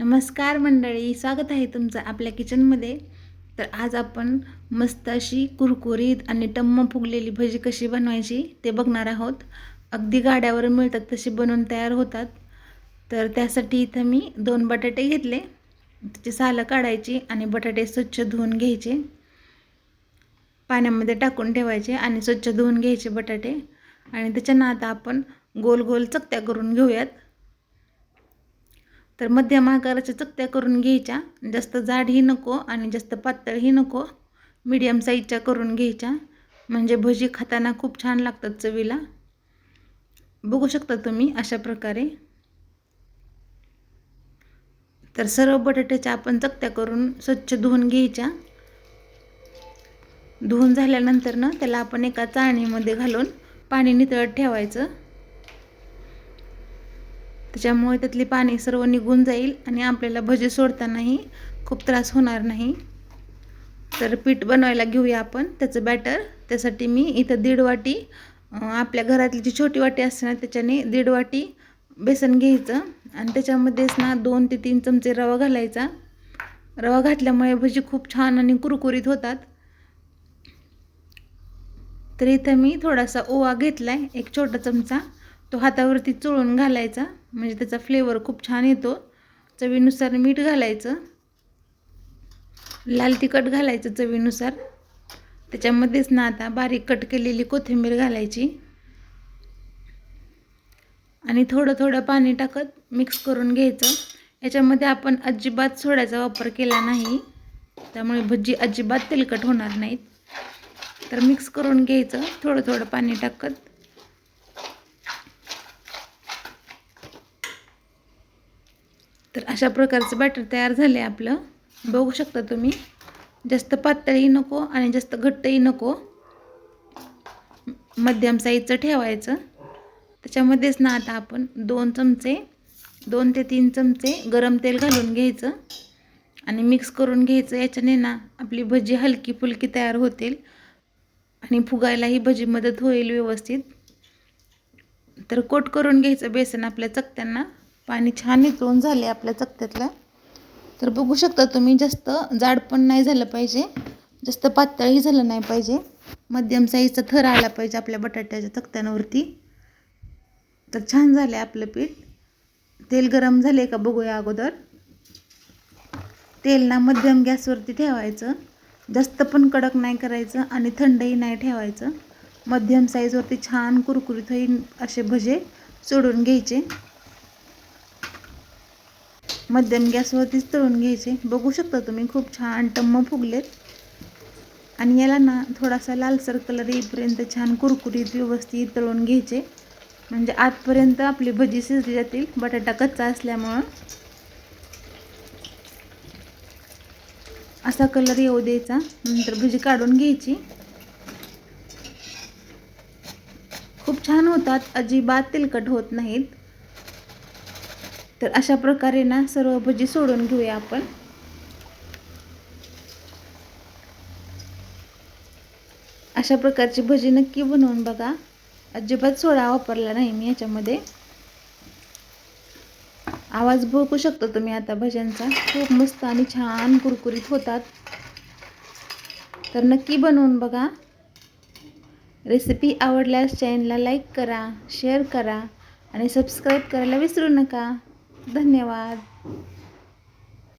नमस्कार मंडळी स्वागत आहे तुमचं आपल्या किचनमध्ये. तर आज आपण मस्त अशी कुरकुरीत आणि टम्म फुगलेली भजी कशी बनवायची ते बघणार आहोत. अगदी गाड्यावर मिळतात तशी बनवून तयार होतात. तर त्यासाठी इथं मी दोन बटाटे घेतले. त्याची सालं काढायची आणि बटाटे स्वच्छ धुवून घ्यायचे. पाण्यामध्ये टाकून ठेवायचे आणि स्वच्छ धुवून घ्यायचे बटाटे. आणि त्याच्यानं आता आपण गोल गोल चकत्या करून घेऊयात. तर मध्यम आकाराच्या चकत्या करून घ्यायच्या. जास्त जाडही नको आणि जास्त पातळही नको. मीडियम साईजच्या करून घ्यायच्या. म्हणजे भजी खाताना खूप छान लागतात चवीला. बघू शकता तुम्ही अशा प्रकारे. तर सर्व बटाट्याच्या आपण चकत्या करून स्वच्छ धुवून घ्यायच्या. धुवून झाल्यानंतर ना त्याला आपण एका चाळणीमध्ये घालून पाणी नितळत ठेवायचं. त्याच्यामुळे त्यातली पाणी सर्व निघून जाईल आणि आपल्याला भजी सोडतानाही खूप त्रास होणार नाही. तर पीठ बनवायला घेऊया आपण त्याचं बॅटर त्यासाठी मी इथं दीड वाटी आपल्या घरातली जी छोटी वाटी असते ना त्याच्याने दीड वाटी बेसन घ्यायचं. आणि त्याच्यामध्येच ना दोन ते तीन चमचे रवा घालायचा. रवा घातल्यामुळे भजी खूप छान आणि कुरकुरीत होतात. तर इथं मी थोडासा ओवा घेतला आहे एक छोटा चमचा. तो हातावरती चोळून घालायचा. म्हणजे त्याचा फ्लेवर खूप छान येतो. चवीनुसार मीठ घालायचं. लाल तिखट घालायचं चवीनुसार. त्याच्यामध्येच ना आता बारीक कट केलेली कोथिंबीर घालायची. आणि थोडं थोडं पाणी टाकत मिक्स करून घ्यायचं. याच्यामध्ये आपण अजिबात सोड्याचा वापर केला नाही. त्यामुळे भजी अजिबात तेलकट होणार नाहीत. तर मिक्स करून घ्यायचं. थोडं थोडं पाणी टाकत. तर अशा प्रकारचं बॅटर तयार झालं आहे आपलं. बघू शकता तुम्ही. जास्त पातळही नको आणि जास्त घट्टही नको. मध्यम साईजचं ठेवायचं. त्याच्यामध्येच ना आता आपण दोन चमचे दोन ते तीन चमचे गरम तेल घालून घ्यायचं. आणि मिक्स करून घ्यायचं. याच्याने ना आपली भजी हलकी फुलकी तयार होतील. आणि फुगायलाही भजी मदत होईल व्यवस्थित. तर कोट करून घ्यायचं बेसन आपल्या चकत्यांना. पाणी छान निचळून झाले आपल्या चकत्यातलं. तर बघू शकता तुम्ही जास्त जाड पण नाही झालं पाहिजे. जास्त पातळही झालं नाही पाहिजे. मध्यम साईजचा थर आला पाहिजे आपल्या बटाट्याच्या चकत्यांवरती. तर छान झालं आहे आपलं पीठ. तेल गरम झाले का बघूया अगोदर. तेल ना मध्यम गॅसवरती ठेवायचं. जास्त पण कडक नाही करायचं आणि थंडही नाही ठेवायचं. मध्यम साईजवरती छान कुरकुरीत होईल असे भजे सोडून घ्यायचे. मध्यम गॅसवरतीच तळून घ्यायचे. बघू शकता तुम्ही खूप छान टम्म फुगलेत. आणि याला ना थोडासा लालसर कलर येईपर्यंत छान कुरकुरीत व्यवस्थित तळून घ्यायचे. म्हणजे आतपर्यंत आपली भजी शिजली जातील बटाटा कच्चा असल्यामुळं. असा कलर येऊ द्यायचा. नंतर भजी काढून घ्यायची. खूप छान होतात. अजिबात तेलकट होत नाहीत. तर अशा प्रकारे ना सर्व भजी सोडून घेऊया आपण. अशा प्रकारची भजी नक्की बनवून बघा. अजिबात सोडा वापरला नाही मी याच्यामध्ये. आवाज भोकू शकतो तुम्ही आता भज्यांचा. खूप मस्त आणि छान कुरकुरीत होतात. तर नक्की बनवून बघा. रेसिपी आवडल्यास चॅनलला लाईक करा शेअर करा आणि सबस्क्राईब करायला विसरू नका. धन्यवाद.